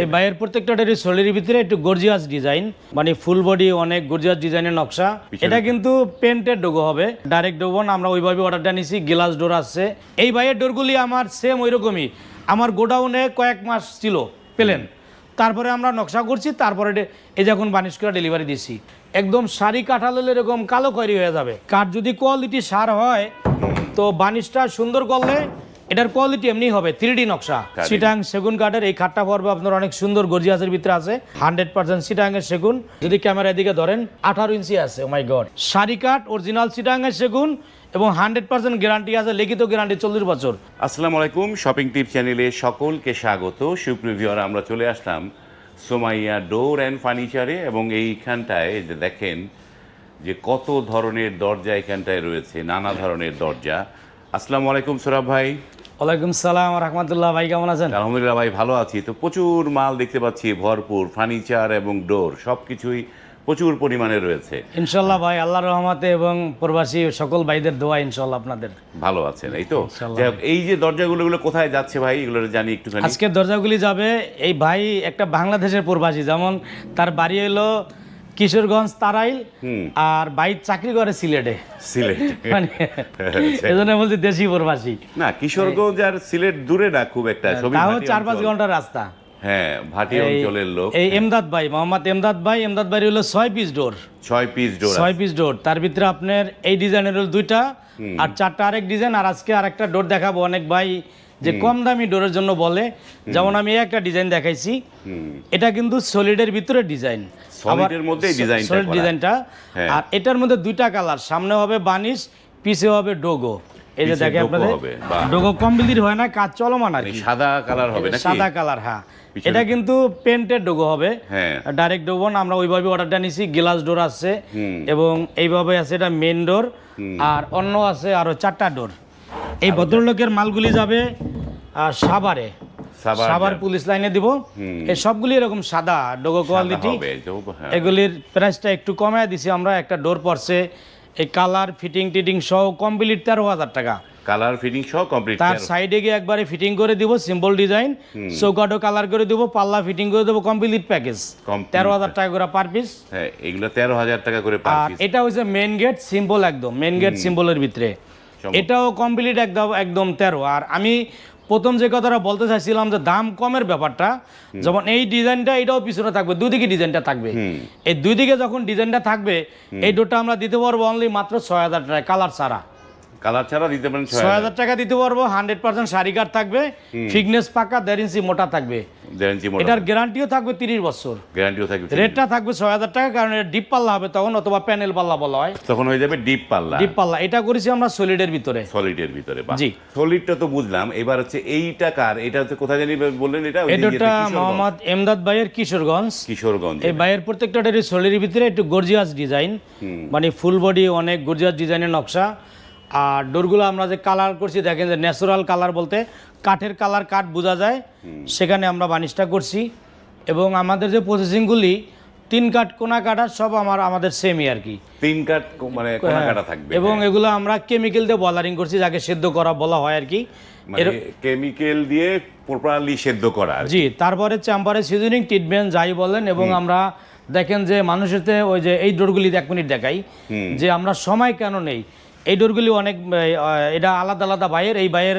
এই বাইয়ের প্রত্যেকটা ডেরি সোলের ভিতরে একটু গর্জিয়াস ডিজাইন মানে ফুল বডি অনেক গর্জিয়াস ডিজাইনের নকশা। এটা কিন্তু পেন্টের ডোগো হবে ডাইরেক্ট ডোগো না আমরা ওইভাবে অর্ডারটা নিছি গ্লাস ডোর আছে। এই বাইয়ের ডোরগুলি আমার সেম ওই রকমই আমার গোডাউনে কয়েক মাস ছিল পেলেন। তারপরে আমরা নকশা করছি তারপরে এই যে এখন বানিশ করে ডেলিভারি দিছি। একদম শাড়ি কাঠালে এরকম কালো খয়েরি হয়ে যাবে। কাঠ যদি কোয়ালিটি সার হয় তো বানিশটা সুন্দর করলে এটার কোয়ালিটি এমনি হবে থ্রি ডি নকশা. সিটাং সেগুন কাঠের এই খাটটা পর্ব আপনার অনেক সুন্দর গর্জিয়াসের ভিতরে আছে। হান্ড্রেড পার্সেন্ট সিটাঙ্গের সেগুন যদি ক্যামেরার দিকে ধরেন আঠারো ইঞ্চি আছে oh মাই গড শাড়ি কাঠ অরিজিনাল সিটাঙ্গের সেগুন এবং হান্ড্রেড পার্সেন্ট গ্যারান্টি আছে লিখিত গ্যারান্টি চল্লিশ বছর। আসসালামু আলাইকুম শপিং টিপ চ্যানেলে সকলকে স্বাগত। সুপ্রিভিওর আমরা চলে আসলাম সোমাইয়া ডোর অ্যান্ড ফার্নিচারে এবং এইখানটায় যে দেখেন যে কত ধরনের দরজা এখানটায় রয়েছে নানা ধরনের দরজা। আসসালামু আলাইকুম সোরাব ভাই। ওয়ালাইকুম সালাম রহমতুল্লাহ ভাই কেমন আছেন? আলহামদুলিল্লাহ ভাই ভালো আছি। তো প্রচুর মাল দেখতে পাচ্ছি ভরপুর ফার্নিচার এবং ডোর সব কিছুই প্রচুর পরিমাণে রয়েছে। ইনশাল্লাহ ভাই আল্লাহর রহমতে এবং প্রবাসী সকল ভাইদের দোয়া ইনশাল্লাহ আপনাদের। ভালো আছেন এই তো? এই যে দরজাগুলো এগুলো কোথায় যাচ্ছে ভাই? এগুলো জানি একটুখানি। আজকের দরজাগুলি যাবে এই ভাই একটা বাংলাদেশের প্রবাসী যেমন তার বাড়ি হলো কিশোরগঞ্জ তারাইল আর ভাই চাকরি করে সিলেটে। সিলেট। মানে এজন্য বলছি দেশি প্রবাসী। না কিশোরগঞ্জ আর সিলেট দূরে না খুব একটা তাও চার পাঁচ। ঘণ্টার রাস্তা। হ্যাঁ ভাটি অঞ্চলের লোক। এই এমদাদ ভাই মোহাম্মদ এমদাদ ভাই এমদাদ ভাই হলো ছয় পিস ডোর ছয় পিস ডোর ছয় পিস ডোর তার ভিতরে আপনার এই ডিজাইনের হলো দুইটা আর চারটা আরেক ডিজাইন আর আজকে আরেকটা ডোর দেখাবো অনেক ভাই যে কম দামি ডোরের জন্য বলে। যেমন আমি একটা ডিজাইন দেখাইছি। এটা কিন্তু সলিডের ভিতরে ডিজাইন সলিডের মধ্যেই ডিজাইনটা সলিড ডিজাইনটা। হ্যাঁ। আর এটার মধ্যে দুইটা কালার সামনে হবে বানিশ পিছে হবে ডোগো। এই যে দেখে আপনাদের ডোগো কমপ্লিট হয় না কাজ চলমান আর কি। সাদা কালার হবে নাকি? সাদা কালার হ্যাঁ। এটা কিন্তু পেন্টের ডোগো হবে। হ্যাঁ। ডাইরেক্ট ডোবো না আমরা ওইভাবে অর্ডারটা নিছি গ্লাস ডোর আছে এবং এইভাবে আছে এটা মেন ডোর আর অন্য আছে আরও চারটা ডোর এই ভদ্রলোকের মালগুলি যাবে আহ, সাভারে সাভার পুলিশ লাইনে দিব। এই সবগুলি এরকম সাদা ডোগো কোয়ালিটি হ্যাঁ। এগুলির প্রাইসটা একটু কমায় দিছি আমরা একটা ডোর পড়ছে। এই কালার ফিটিং টিটিং সহ কমপ্লিট তেরো হাজার টাকা। কালার ফিটিং সহ কমপ্লিট তার সাইডে গিয়ে একবারে ফিটিং করে দিব সিম্পল ডিজাইন চৌকাটো কালার করে দিব পাল্লা ফিটিং করে দেবো কমপ্লিট প্যাকেজ তেরো হাজার টাকা করে পার পিস হ্যাঁ এগুলো তেরো হাজার টাকা করে পার আর পিস এটা হচ্ছে মেন গেট সিম্পল একদম মেন গেট সিম্বলের ভিতরে। এটাও কমপ্লিট একদম একদম তেরো। আর আমি প্রথম যে কথাটা বলতে চাইছিলাম যে দাম কমের ব্যাপারটা যেমন এই ডিজাইনটা এটাও পিছনে থাকবে দুদিকে ডিজাইনটা থাকবে। এই দুই দিকে যখন ডিজাইনটা থাকবে এই ডোরটা আমরা দিতে পারব অনলি মাত্র ছয় হাজার টাকায় কালার ছাড়া। কালার ছাড়া দিতে পারেন ছয় হাজার। টাকা দিতে পারব হান্ড্রেড পার্সেন্ট শাড়ি কার্ড থাকবে ফিটনেস পাকা দেড় ইঞ্চি মোটা থাকবে। এটার গ্যারান্টিও থাকবে তিরিশ বছর। গ্যারান্টিও থাকবে রেটটা থাকবে ছয় হাজার টাকা কারণ এটা ডিপ পাল্লা হবে তখন অথবা প্যানেল পাল্লা বলা হয়। তখন হয়ে যাবে ডিপ পাল্লা। ডিপ পাল্লা এটা করেছি আমরা সলিডের ভিতরে। সলিডের ভিতরে জি। সলিডটা তো বুঝলাম এবার হচ্ছে এইটা কার? এটা হচ্ছে কোথায় জানি বললেন এটা? এটা মোহাম্মদ এমদাদ ভাইয়ের কিশোরগঞ্জ। কিশোরগঞ্জ এই ভাইয়ের প্রত্যেকটা ডেরি সোলের ভিতরে একটু গর্জিয়াস ডিজাইন মানে ফুল বডি অনেক গর্জিয়াস ডিজাইনের নকশা। আর ডোরগুলো আমরা যে কালার করছি দেখেন যে ন্যাচারাল কালার বলতে কাঠের কালার কাঠ বোঝা যায়। সেখানে আমরা বানিশটা করছি। এবং আমাদের যে প্রসেসিংগুলি তিন কাঠ কোনা কাটা সব আমার আমাদের সেমই আর কি। তিন কাট মানে কোনা কাটা থাকবে এবং এগুলো আমরা কেমিক্যাল দিয়ে বলারিং করছি যাকে সেদ্ধ করা বলা হয় আর কি। মানে কেমিক্যাল দিয়ে প্রপারলি সেদ্ধ করা আর জি তারপরে চেম্বারে সিজনিং ট্রিটমেন্ট যাই বলেন এবং আমরা দেখেন যে মানুষেরতে ওই যে এই ডোরগুলি এক মিনিট দেখাই যে আমরা সময় কেন নেই? এই ডোরগুলি অনেক এটা আলাদা আলাদা বাইয়ের এই বাইয়ের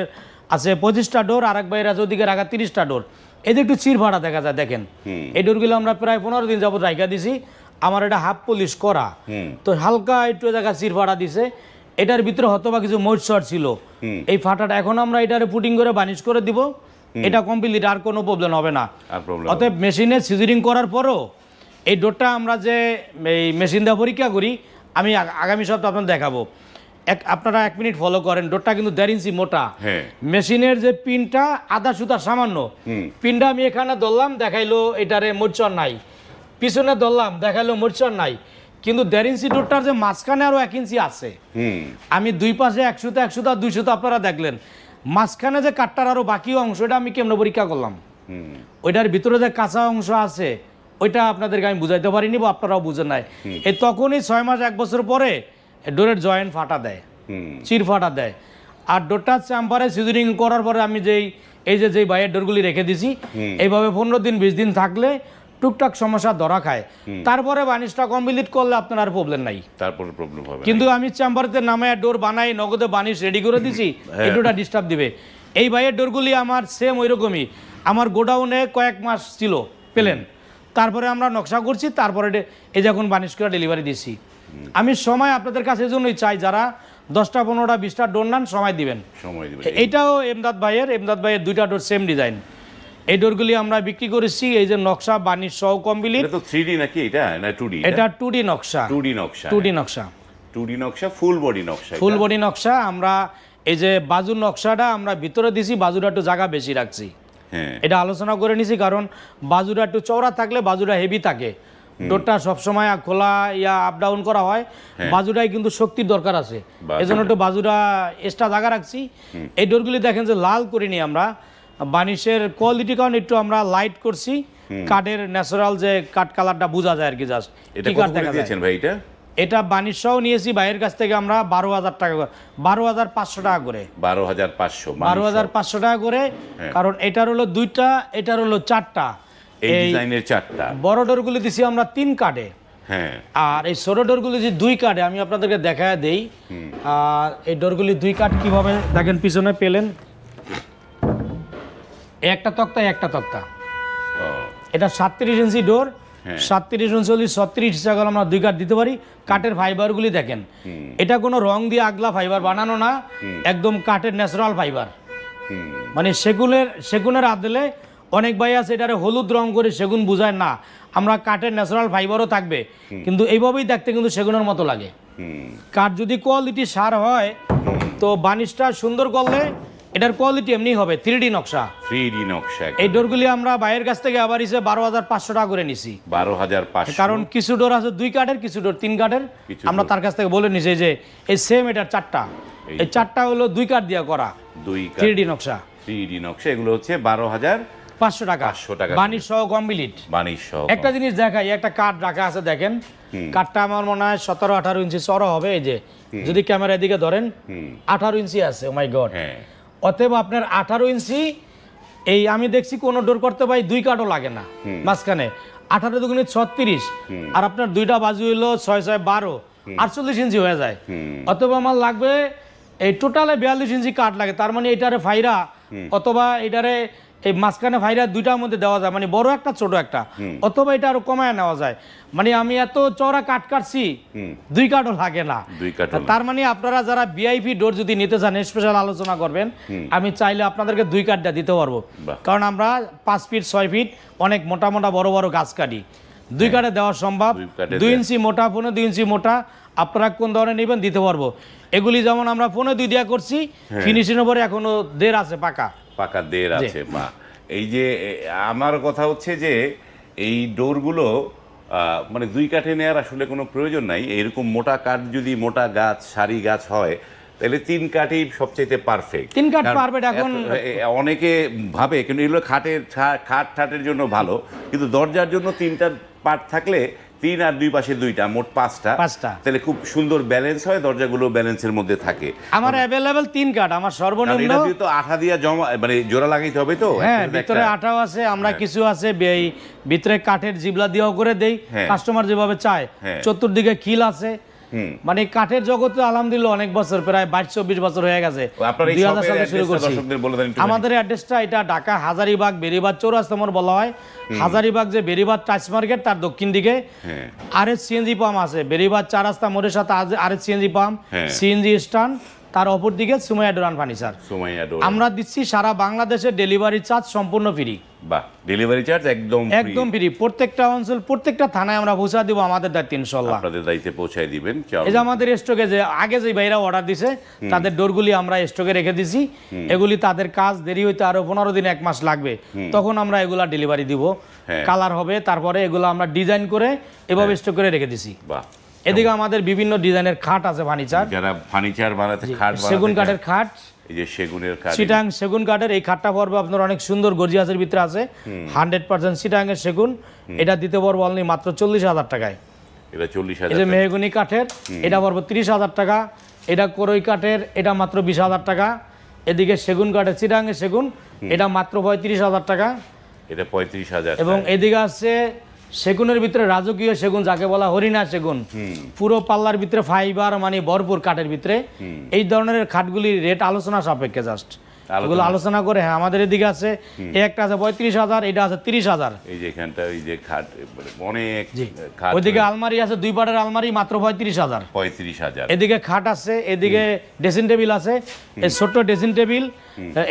আছে পঁচিশটা ডোর আর এক বাইয়ের আছে ওদিকে রাখা তিরিশটা ডোর। যে একটু চির ভাড়া দেখা যায় দেখেন। এই ডোরগুলো আমরা প্রায় পনেরো দিন যাবত রাইখা দিছি। আমার এটা হাফ পলিশ করা। তো হালকা একটু জায়গা চির ভাড়া দিছে। এটার ভিতরে হয়তো বা কিছু মরিচর ছিল। এই ফাটাটা এখন আমরা এটারে পুটিং করে বানিশ করে দিব। এটা কমপ্লিট আর কোনো প্রবলেম হবে না। অতএব মেশিনে সিজনিং করার পরও এই ডোরটা আমরা যে এই মেশিন দিয়ে পরীক্ষা করি আমি আগামী সপ্তাহে আপনাদের দেখাবো। এক আপনারা এক মিনিট ফলো করেন ডোরটা কিন্তু দেড় ইঞ্চি মোটা। হ্যাঁ। মেশিনের যে পিনটা আধা সুতা সামান্য। পিনটা আমি এখানে ধরলাম দেখাইলো এটারে মোরচর নাই। পিছনে ধরলাম দেখাইলো মোরচর নাই। কিন্তু দেড় ইঞ্চি ডোরটার যে মাঝখানে আরও এক ইঞ্চি আছে। আমি দুই পাশে একশোতে একশোতে আর দুইশোতে আপনারা দেখলেন। মাঝখানে যে কাঠটার আরও বাকি অংশ এটা আমি কেমন পরীক্ষা করলাম? ওইটার ভিতরে যে কাঁচা অংশ আছে ওইটা আপনাদেরকে আমি বুঝাইতে পারিনি বা আপনারাও বুঝেন নাই। এই তখনই ছয় মাস এক বছর পরে ডোরের জয়েন্ট ফাটা দেয় চির ফাটা দেয়। আর ডোরটা চেম্বারে সিজনিং করার পরে আমি যেই এই যে যে বাইয়ের ডোরগুলি রেখে দিছি এইভাবে পনেরো দিন বিশ দিন থাকলে টুকটাক সমস্যা ধরা খায়। তারপরে বানিশটা কমপ্লিট করলে আপনার আর প্রবলেম নাই। তারপরে প্রবলেম হবে কিন্তু আমি চেম্বারতে নামে ডোর বানাই নগদে বানিশ রেডি করে দিছি এই ডোরটা ডিস্টার্ব দিবে। এই বাইয়ের ডোরগুলি আমার সেম ওই রকমই আমার গোডাউনে কয়েক মাস ছিল পেলেন। তারপরে আমরা নকশা করছি তারপরে এই যখন বানিশ করে ডেলিভারি দিছি। আমি সময় আপনাদের কাছে এজন্যই চাই যারা দশটা পনেরোটা বিশটা ডোর নেন সময় দিবেন। সময় দিবে এইটাও এমদাদ ভাইয়ের এমদাদ ভাইয়ের দুইটা ডোর সেম ডিজাইন এই ডোরগুলি আমরা বিক্রি করেছি এই যে নকশা বানিশ সহ কমপ্লিট এটা তো থ্রি এটা এটা? না টু ডি এটা? টু ডি নকশা। টু ডি নকশা টু ডি নকশা। টু ডি নকশা ফুল বডি নকশা ফুল বডি নকশা আমরা এই যে বাজুর নকশাটা আমরা ভিতরে দিছি বাজুটা একটু জায়গা বেশি রাখছি। হ্যাঁ। এটা আলোচনা করে নিছি কারণ বাজুটা একটু চওড়া থাকলে বাজুটা হেভি থাকে। ডোরটা সবসময় খোলা ইয়া আপ ডাউন করা হয়। বাজুটাই কিন্তু শক্তির দরকার আছে। বাহ, এই জন্য একটু বাজুটা এক্সট্রা জায়গা রাখছি। এই ডোরগুলি দেখেন যে লাল করিনি আমরা বানিশের কোয়ালিটি কারণ একটু আমরা লাইট করছি। কাঠের ন্যাচারাল যে কাঠ কালারটা বোঝা যায় আর কি জাস্ট এটা কত করে দিয়েছেন ভাই এটা? এটা বানিশ সহ নিয়েছি বাইরের কাছ থেকে আমরা বারো হাজার টাকা বারো হাজার পাঁচশো টাকা করে। বারো হাজার পাঁচশো বারো হাজার পাঁচশো টাকা করে। হ্যাঁ। কারণ এটার হলো দুইটা এটার হলো চারটা। এই ডিজাইনের চারটা। বড় ডোরগুলি দিছি আমরা তিন কাটে হ্যাঁ। আর এই ছোট ডোরগুলি যে দুই কাটে আমি আপনাদেরকে দেখায় দেই। আর এই ডোরগুলি দুই কাট কীভাবে দেখেন পিছনে পেলেন? একটা তক্তা একটা তক্তা। এটা সাতত্রিশ ইঞ্চি ডোর। হ্যাঁ। সাতত্রিশ উনচল্লিশ ছত্রিশ করে আমরা দুই কাঠ দিতে পারি। কাঠের ফাইবারগুলি দেখেন। এটা কোনো রং দিয়ে আগলা ফাইবার বানানো না। একদম কাঠের ন্যাচারাল ফাইবার। মানে সেগুনের সেগুনের আদলে অনেক ভাই আছে এটারে হলুদ রং করে সেগুন বুঝায় না। আমরা কাঠের ন্যাচারাল ফাইবারও থাকবে। কিন্তু এইভাবেই দেখতে কিন্তু সেগুনের মতো লাগে। কাঠ যদি কোয়ালিটি সার হয় তো বানিশটা সুন্দর করলে এটার কোয়ালিটি এমনি হবে থ্রি ডি নকশা। থ্রি ডি নকশা এই ডোরগুলি আমরা বাইরের কাছ থেকে আবার ইসে বারো হাজার পাঁচশো টাকা করে নিছি। বারো হাজার পাঁচশো। কারণ কিছু ডোর আছে দুই কাঠের কিছু ডোর তিন কাঠের। আমরা তার কাছ থেকে বলে নিছি যে এই সেম এটার চারটা। এই এই চারটা হলো দুই কাঠ দিয়ে করা। দুই থ্রি ডি নকশা। থ্রি ডি নকশা এগুলো হচ্ছে বারো হাজার পাঁচশো টাকা। 500 টাকা বানিশ সহ কমপ্লিট। বানিশ সহ একটা জিনিস দেখাই একটা কাঠ রাখা আছে দেখেন। কাঠটা আমার মনে হয় সতেরো আঠারো ইঞ্চি চড়া হবে এই যে। যদি ক্যামেরার দিকে ধরেন আঠারো ইঞ্চি আছে ও মাই গড হ্যাঁ। অতএব আপনার আঠারো ইঞ্চি এই আমি দেখছি কোনো ডোর করতে ভাই দুই কাঠও লাগে না। মাঝখানে। আঠারো দুগুণে ছত্রিশ আর আপনার দুইটা বাজু হইল ছয় ছয় বারো আটচল্লিশ ইঞ্চি হয়ে যায়। অথবা আমার লাগবে এই টোটালে বিয়াল্লিশ ইঞ্চি কাঠ লাগে তার মানে এটারে ফাইরা অথবা এটারে এই মাঝখানে ফাইরা দুইটার মধ্যে দেওয়া যায় মানে বড় একটা ছোট একটা। অথবা এটা আরও কমায় নেওয়া যায়। মানে আমি এত চওড়া কাট কাটছি দুই কাঠও লাগে না। তার মানে আপনারা যারা ভিআইপি ডোর যদি নিতে চান স্পেশাল আলোচনা করবেন আমি চাইলে আপনাদেরকে দুই কাঠটা দিতে পারব। কারণ আমরা পাঁচ ফিট ছয় ফিট অনেক মোটা মোটা বড় বড় গাছ কাটি। দুই কাটে দেওয়া সম্ভব। দুই। ইঞ্চি মোটা পনেরো দুই ইঞ্চি মোটা আপনারা কোন ধরনের নেবেন দিতে পারব। এগুলি যেমন আমরা পনেরো দুই দেওয়া করছি হ্যাঁ। ফিনিশিং উপরে এখনও দেড় আছে পাকা। পাকা দের আছে মা এই যে আমার কথা হচ্ছে যে এই ডোরগুলো মানে দুই কাঠে নেওয়ার আসলে কোনো প্রয়োজন নাই। এরকম মোটা কাঠ যদি মোটা গাছ সারি গাছ হয় তাহলে তিন কাঠই সবচেয়ে পারফেক্ট তিন কাঠ perfect এখন- অনেকে ভাবে কিন্তু এগুলো খাটের খাট ঠাটের জন্য ভালো। কিন্তু দরজার জন্য তিনটা পার্ট থাকলে তিন আর দুই পাশে দুইটা মোট পাঁচটা পাঁচটা। তাহলে খুব সুন্দর ব্যালেন্স হয় দরজাগুলো ব্যালেন্সের মধ্যে থাকে আমার অ্যাভেলেবেল তিন কাঠ আমার সর্বনিম্ন এটা দিয়ে তো আঠা দিয়া জমা মানে জোড়া লাগাইতে হবে তো হ্যাঁ ভিতরে আঠাও আছে আমরা কিছু আছে এই ভিতরে কাঠের জিবলা দিয়েও করে দেই হ্যাঁ। কাস্টমার যেভাবে চায় হ্যাঁ। চতুর্দিকে কিল আছে। মানে কাঠের জগতে আলহামদুলিল্লাহ অনেক বছর প্রায় বাইশ চব্বিশ বছর হয়ে গেছে। দুই হাজার সালে শুরু করছি। আমাদের অ্যাড্রেসটা এটা ঢাকা হাজারিবাগ বেরিবাদ চৌরাস্তামর বলা হয়। হাজারিবাগ যে বেরিবাদ টাচ মার্কেট তার দক্ষিণ দিকে। হ্যাঁ। আর এস সিএনজি পাম্প আছে। বেরিবাদ চার রাস্তা মোড়ের সাথে আর এস সিএনজি পাম্প। হ্যাঁ। CNG stand. তার অপর দিকে Sumaiya Durand furniture Somaiya door আমরা দিচ্ছি সারা বাংলাদেশে ডেলিভারি চার্জ সম্পূর্ণ ফ্রি। বাহ ডেলিভারি চার্জ একদম free। একদম ফ্রি। প্রত্যেকটা অঞ্চল প্রত্যেকটা থানায় আমরা পৌঁছা দিব আমাদের দায়িত্ব ইনশাল্লাহ। আপনাদের দায়িত্বে পৌঁছায় দিবেন এই যে আমাদের স্টকে যে আগে যে ভাইরা অর্ডার দিছে তাদের ডোরগুলি আমরা স্টকে রেখে দিছি। এগুলি তাদের কাজ দেরি হইতে আরও পনেরো দিন এক মাস লাগবে। তখন আমরা এগুলা ডেলিভারি দিব। হ্যাঁ। কালার হবে তারপরে এগুলো আমরা ডিজাইন করে এভাবে স্টক করে রেখে দিছি। বাহ। এদিকে আমাদের বিভিন্ন ডিজাইনের খাট আছে ফার্নিচার। যারা ফার্নিচার বানাতে খাট সেগুন কাঠের খাট এই যে সেগুনের খাট সিটাং সেগুন কাঠের এই খাটটা পড়বে আপনার অনেক সুন্দর গর্জিয়াসের ভিতরে আছে। হান্ড্রেড পার্সেন্ট সিটাঙের সেগুন। এটা দিতে পারব অনলি মাত্র চল্লিশ হাজার টাকায়। এটা চল্লিশ হাজার মেহগুনি কাঠের এটা পড়ব তিরিশ হাজার টাকা। এটা করই কাঠের এটা মাত্র বিশ হাজার টাকা। এদিকে সেগুন কাঠের চিরাঙ্গের সেগুন এটা মাত্র পঁয়ত্রিশ হাজার টাকা। এটা পঁয়ত্রিশ হাজার এবং এদিকে আছে সেগুনের ভিতরে রাজকীয় সেগুন যাকে বলা হরিণা সেগুন পুরো পাল্লার ভিতরে ফাইবার মানে ভরপুর কাঠের ভিতরে এই ধরনের খাটগুলির রেট আলোচনা সাপেক্ষে জাস্ট এগুলো আলোচনা করে হ্যাঁ আমাদের এদিকে আছে এই একটা আছে পঁয়ত্রিশ হাজার এটা আছে তিরিশ হাজার। এই যে এখানটা যে খাট মানে অনেক খাট ওইদিকে আলমারি আছে দুই পাটের আলমারি মাত্র পঁয়ত্রিশ হাজার। পঁয়ত্রিশ হাজার। এদিকে খাট আছে এদিকে ড্রেসিং টেবিল আছে এই ছোট্ট ড্রেসিং টেবিল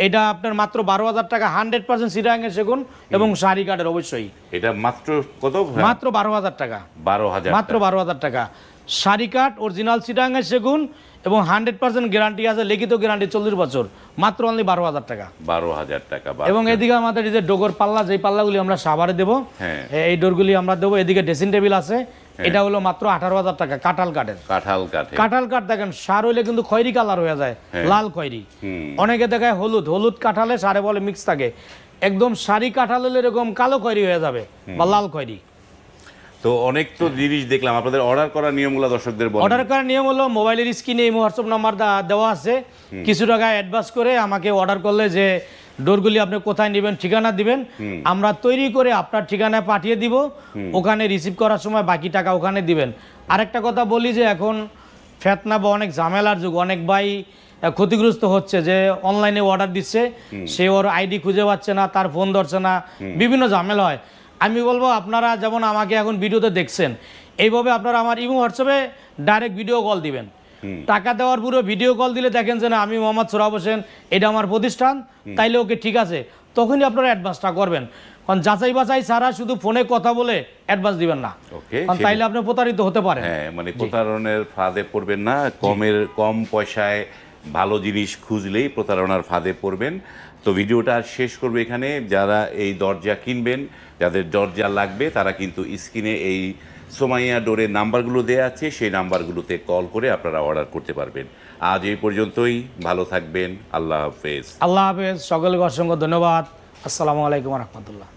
এটা আপনার মাত্র বারো হাজার টাকা হান্ড্রেড পার্সেন্ট সিরাঙ্গের সেগুন এবং শাড়ি কাঠের অবশ্যই। এটা মাত্র কত? মাত্র বারো হাজার টাকা। বারো হাজার মাত্র বারো হাজার টাকা। শাড়ি কাঠ অরিজিনাল সিটাঙ্গের সেগুন এবং হান্ড্রেড পার্সেন্ট গ্যারান্টি আছে লিখিত গ্যারান্টি চল্লিশ বছর মাত্র অনলি বারো হাজার টাকা। বারো হাজার টাকা এবং এদিকে আমাদের যে ডোগর পাল্লা যেই পাল্লাগুলি আমরা সাভারে দেবো হ্যাঁ। এই ডোরগুলি আমরা দেবো এদিকে ড্রেসিং টেবিল আছে এটা হলো মাত্র আঠারো হাজার টাকা কাঁঠাল কাঠের। কাঁঠাল কাঠ কাঁঠাল কাঠ দেখেন সার হইলে কিন্তু খয়েরি কালার হয়ে যায় লাল খয়েরি। অনেকে দেখায় হলুদ হলুদ কাঁঠালে সারে বলে মিক্স থাকে। একদম সারি কাঁঠাল হলে এরকম কালো খয়েরি হয়ে যাবে বা লাল খয়েরি। তো অনেক তো জিনিস দেখলাম। আপনাদের অর্ডার করার নিয়মগুলো দর্শকদের বলেন। অর্ডার করার নিয়ম হলো মোবাইলের স্ক্রিনে এই হোয়াটসঅ্যাপ নাম্বার দেওয়া আছে। কিছু টাকা অ্যাডভান্স করে আমাকে অর্ডার করলে যে ডোরগুলি আপনি কোথায় নেবেন ঠিকানা দিবেন? আমরা তৈরি করে আপনার ঠিকানায় পাঠিয়ে দিব। ওখানে রিসিভ করার সময় বাকি টাকা ওখানে দিবেন। আরেকটা কথা বলি যে এখন ফেতনা বা অনেক ঝামেলার যুগ। অনেক ভাই ক্ষতিগ্রস্ত হচ্ছে যে অনলাইনে অর্ডার দিচ্ছে। সে ওর আইডি খুঁজে পাচ্ছে না তার ফোন ধরছে না। বিভিন্ন ঝামেলা হয়। আমি বলব আপনারা যেমন আমাকে এখন ভিডিওতে দেখছেন এইভাবে আপনারা আমার ইমো হোয়াটসঅ্যাপে ডাইরেক্ট ভিডিও কল দিবেন। টাকা দেওয়ার পুরো ভিডিও কল দিলে দেখেন যে না আমি মোহাম্মদ সোরাব হোসেন এটা আমার প্রতিষ্ঠান তাইলে ওকে ঠিক আছে। তখনই আপনারা অ্যাডভান্সটা করবেন। কারণ যাচাই বাছাই ছাড়া শুধু ফোনে কথা বলে অ্যাডভান্স দিবেন না। ওকে কারণ তাইলে আপনি প্রতারিত হতে পারেন। হ্যাঁ মানে প্রতারণের ফাঁদে পড়বেন না কমের কম পয়সায় ভালো জিনিস খুঁজলেই প্রতারণার ফাঁদে পড়বেন। তো ভিডিওটা শেষ করবে এখানে। যারা এই দরজা কিনবেন, যাদের দরজা লাগবে, তারা কিন্তু স্ক্রিনে এই সোমাইয়া ডোরের নাম্বারগুলো দেওয়া আছে, সেই নাম্বারগুলোতে কল করে আপনারা অর্ডার করতে পারবেন। আজ এই পর্যন্তই, ভালো থাকবেন, আল্লাহ হাফেজ। আল্লাহ হাফেজ, সকলকে অসংখ্য ধন্যবাদ। আসসালামু আলাইকুম রহমতুল্লাহ।